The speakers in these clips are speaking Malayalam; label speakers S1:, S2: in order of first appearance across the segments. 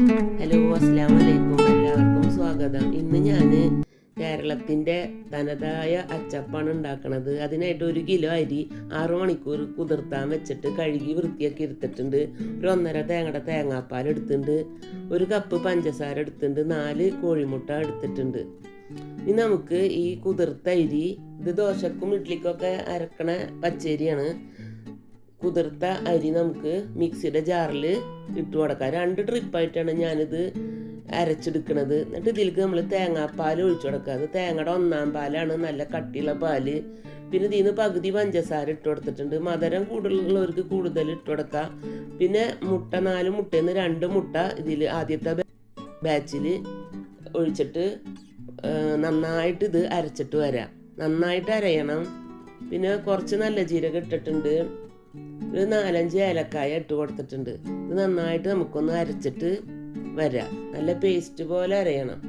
S1: ഹലോ അസ്സാം വലൈക്കും എല്ലാവർക്കും സ്വാഗതം. ഇന്ന് ഞാൻ കേരളത്തിന്റെ തനതായ അച്ചപ്പാണ് ഉണ്ടാക്കുന്നത് അതിനായിട്ട് ഒരു കിലോ അരി ആറു മണിക്കൂർ കുതിർത്താൻ വെച്ചിട്ട് കഴുകി വൃത്തിയാക്കി എടുത്തിട്ടുണ്ട്. ഒരു ഒന്നര തേങ്ങയുടെ തേങ്ങാപ്പാൽ എടുത്തിട്ടുണ്ട്. ഒരു കപ്പ് പഞ്ചസാര എടുത്തിട്ടുണ്ട്. നാല് കോഴിമുട്ട എടുത്തിട്ടുണ്ട്. ഇനി നമുക്ക് ഈ കുതിർത്ത അരി ഇത് ദോശക്കും ഇഡ്ലിക്കും ഒക്കെ അരക്കണ പച്ചരിയാണ്. കുതിർത്ത അരി നമുക്ക് മിക്സിയുടെ ജാറിൽ ഇട്ട് കൊടുക്കാം. രണ്ട് ട്രിപ്പായിട്ടാണ് ഞാനിത് അരച്ചെടുക്കണത്. എന്നിട്ട് ഇതിലേക്ക് നമ്മൾ തേങ്ങാപ്പാൽ ഒഴിച്ചു കൊടുക്കുക. അത് തേങ്ങയുടെ ഒന്നാം പാലാണ് നല്ല കട്ടിയുള്ള പാൽ പിന്നെ ഇതിൽ നിന്ന് പകുതി പഞ്ചസാര ഇട്ട് കൊടുത്തിട്ടുണ്ട്. മധുരം കൂടുതലുള്ളവർക്ക് കൂടുതൽ ഇട്ട് കൊടുക്കാം. പിന്നെ മുട്ട നാല് മുട്ടയിൽ നിന്ന് രണ്ട് മുട്ട ഇതിൽ ആദ്യത്തെ ബാച്ചിൽ ഒഴിച്ചിട്ട് നന്നായിട്ട് ഇത് അരച്ചിട്ട് വരാം. നന്നായിട്ട് അരയണം. പിന്നെ കുറച്ച് നല്ല ജീരകം ഇട്ടിട്ടുണ്ട്. ഒരു നാലഞ്ച് ഏലക്കായ ഇട്ട് കൊടുത്തിട്ടുണ്ട്. ഇത് നന്നായിട്ട് നമുക്കൊന്ന് അരച്ചിട്ട് വരാം. നല്ല പേസ്റ്റ് പോലെ അരയണം.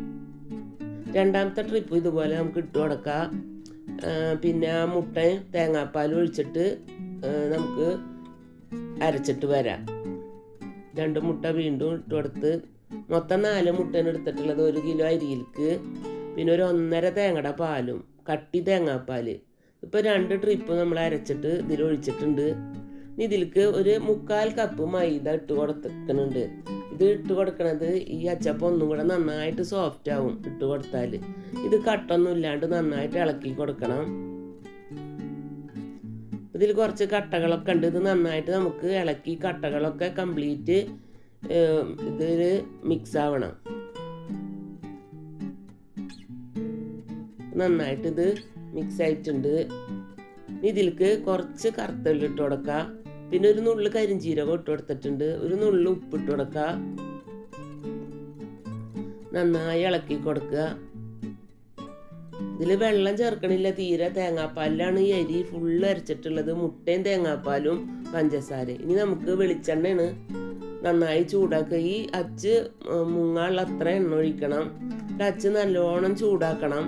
S1: രണ്ടാമത്തെ ട്രിപ്പ് ഇതുപോലെ നമുക്ക് ഇട്ട് കൊടുക്കാം. പിന്നെ ആ മുട്ടയും തേങ്ങാപ്പാലും ഒഴിച്ചിട്ട് നമുക്ക് അരച്ചിട്ട് വരാം. രണ്ട് മുട്ട വീണ്ടും ഇട്ട് കൊടുത്ത് മൊത്തം നാല് മുട്ടയാണ് എടുത്തിട്ടുള്ളത് ഒരു കിലോ അരിയിൽക്ക് പിന്നെ ഒരു ഒന്നര തേങ്ങയുടെ പാലും കട്ടി തേങ്ങാപ്പാൽ. ഇപ്പോൾ രണ്ട് ട്രിപ്പ് നമ്മൾ അരച്ചിട്ട് ഇതിൽ ഒഴിച്ചിട്ടുണ്ട്. ഇതിലേക്ക് ഒരു മുക്കാൽ കപ്പ് മൈദ ഇട്ട് കൊടുക്കുന്നുണ്ട് ഇത് ഇട്ട് കൊടുക്കണത് ഈ അച്ചപ്പം ഒന്നും കൂടെ നന്നായിട്ട് സോഫ്റ്റ് ആവും ഇട്ട് കൊടുത്താൽ ഇത് കട്ടൊന്നും ഇല്ലാണ്ട് നന്നായിട്ട് ഇളക്കി കൊടുക്കണം. ഇതിൽ കുറച്ച് കട്ടകളൊക്കെ ഉണ്ട്. ഇത് നന്നായിട്ട് നമുക്ക് ഇളക്കി കട്ടകളൊക്കെ കംപ്ലീറ്റ് ഇതിൽ മിക്സ് ആവണം. നന്നായിട്ട് ഇത് മിക്സ് ആയിട്ടുണ്ട്. ഇതിൽക്ക് കുറച്ച് കറുത്തുള്ളിട്ട് കൊടുക്കാം. പിന്നെ ഒരു നുള്ളു കരിഞ്ചീരകം ഇട്ട് കൊടുത്തിട്ടുണ്ട്. ഒരു നുള്ളു ഉപ്പ് ഇട്ട് കൊടുക്കുക. നന്നായി ഇളക്കി കൊടുക്കുക. ഇതിൽ വെള്ളം ചേർക്കണില്ല. തീരെ തേങ്ങാപ്പാലിലാണ് ഈ അരി ഫുള്ള് അരച്ചിട്ടുള്ളത്. മുട്ടയും തേങ്ങാപ്പാലും പഞ്ചസാര ഇനി നമുക്ക് വെളിച്ചെണ്ണയാണ് നന്നായി ചൂടാക്കുക. ഈ അച്ച് മുങ്ങാനുള്ള അത്ര എണ്ണ ഒഴിക്കണം. അച്ച് നല്ലോണം ചൂടാക്കണം.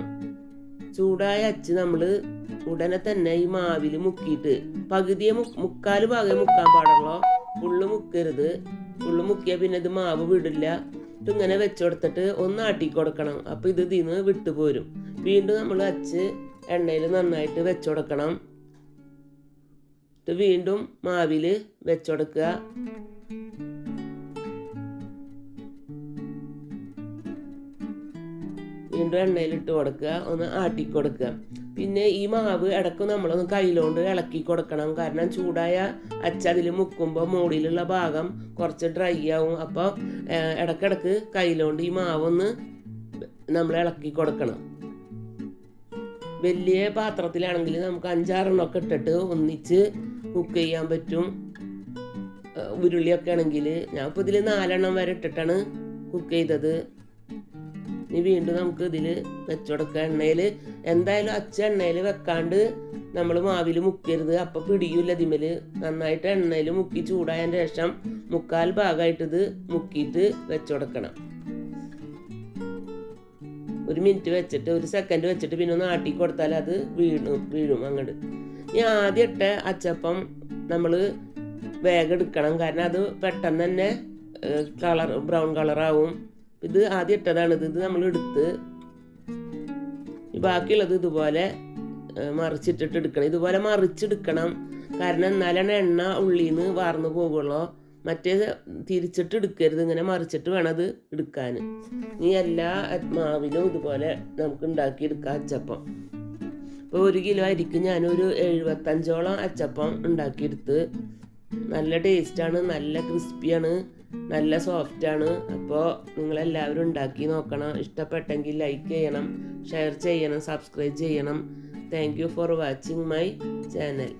S1: ചൂടായ അച്ച് നമ്മൾ ഉടനെ തന്നെ ഈ മാവിൽ മുക്കിയിട്ട് പകുതിയെ മു മുക്കാൽ ഭാഗം മുക്കാൻ പാടുള്ളൂ? ഫുള്ള് മുക്കരുത്. ഫുള്ള് മുക്കിയാൽ പിന്നെ ഇത് മാവ് വിടില്ല. ഇങ്ങനെ വെച്ചുകൊടുത്തിട്ട് ഒന്ന് ആട്ടി കൊടുക്കണം അപ്പോൾ ഇത് ഇതിന്ന് വിട്ടുപോരും വീണ്ടും നമ്മൾ അച്ച് എണ്ണയിൽ നന്നായിട്ട് വെച്ചുകൊടുക്കണം വീണ്ടും മാവിൽ വെച്ചുകൊടുക്കുക വീണ്ടും എണ്ണയിലിട്ട് കൊടുക്കുക ഒന്ന് ആട്ടി കൊടുക്കുക. പിന്നെ ഈ മാവ് ഇടയ്ക്ക് നമ്മളൊന്ന് കയ്യിലോണ്ട് ഇളക്കി കൊടുക്കണം. കാരണം ചൂടായ അച്ച അതിൽ മുക്കുമ്പോൾ മുകളിലുള്ള ഭാഗം കുറച്ച് ഡ്രൈ ആവും. അപ്പോൾ ഇടക്കിടക്ക് കയ്യിലോണ്ട് ഈ മാവൊന്ന് നമ്മൾ ഇളക്കി കൊടുക്കണം. വലിയ പാത്രത്തിലാണെങ്കിൽ നമുക്ക് അഞ്ചാറെണ്ണമൊക്കെ ഇട്ടിട്ട് ഒന്നിച്ച് കുക്ക് ചെയ്യാൻ പറ്റും. ഉരുളിയൊക്കെ ആണെങ്കിൽ ഞാൻ ഇപ്പോൾ ഇതിൽ നാലെണ്ണം വരെ ഇട്ടിട്ടാണ് കുക്ക് ചെയ്തത്. ഇനി വീണ്ടും നമുക്ക് ഇതിൽ വെച്ചുകൊടുക്കുക എണ്ണയിൽ എന്തായാലും അച്ച എണ്ണയിൽ വെക്കാണ്ട് നമ്മൾ മാവിൽ മുക്കരുത്. അപ്പം പിടിയൂല ഇതിമേൽ നന്നായിട്ട് എണ്ണയിൽ മുക്കി ചൂടായതിന് ശേഷം മുക്കാൽ ഭാഗമായിട്ട് ഇത് മുക്കിയിട്ട് വെച്ചുകൊടുക്കണം ഒരു മിനിറ്റ് വെച്ചിട്ട് ഒരു സെക്കൻഡ് വെച്ചിട്ട് പിന്നെ ഒന്ന് ആട്ടി കൊടുത്താൽ അത് വീണു വീഴും അങ്ങോട്ട് ഇനി ആദ്യം ഇട്ട അച്ചപ്പം നമ്മൾ വേഗം എടുക്കണം. കാരണം അത് പെട്ടെന്ന് തന്നെ കളർ ബ്രൗൺ കളറാവും. ഇത് ആദ്യം ഇട്ടതാണ് ഇത് നമ്മൾ എടുത്ത് ബാക്കിയുള്ളത് ഇതുപോലെ മറിച്ചിട്ടിട്ട് എടുക്കണം. ഇതുപോലെ മറിച്ചെടുക്കണം. കാരണം എന്നാലാണ് എണ്ണ ഉള്ളിൽ നിന്ന് വാർന്നു പോകുള്ളൂ. മറ്റേ തിരിച്ചിട്ട് എടുക്കരുത്. ഇങ്ങനെ മറിച്ചിട്ട് വേണം അത് എടുക്കാൻ. ഈ എല്ലാ മാവിലും ഇതുപോലെ നമുക്ക് ഉണ്ടാക്കിയെടുക്കാം അച്ചപ്പം. ഇപ്പോൾ ഒരു കിലോ അരിക്ക് ഞാനൊരു എഴുപത്തഞ്ചോളം അച്ചപ്പം ഉണ്ടാക്കിയെടുത്ത്. നല്ല ടേസ്റ്റാണ് നല്ല ക്രിസ്പിയാണ്. നല്ല സോഫ്റ്റ് ആണ്. അപ്പോൾ നിങ്ങളെല്ലാവരും ഉണ്ടാക്കി നോക്കണം. ഇഷ്ടപ്പെട്ടെങ്കിൽ ലൈക്ക് ചെയ്യണം ഷെയർ ചെയ്യണം സബ്സ്ക്രൈബ് ചെയ്യണം. Thank you for watching my channel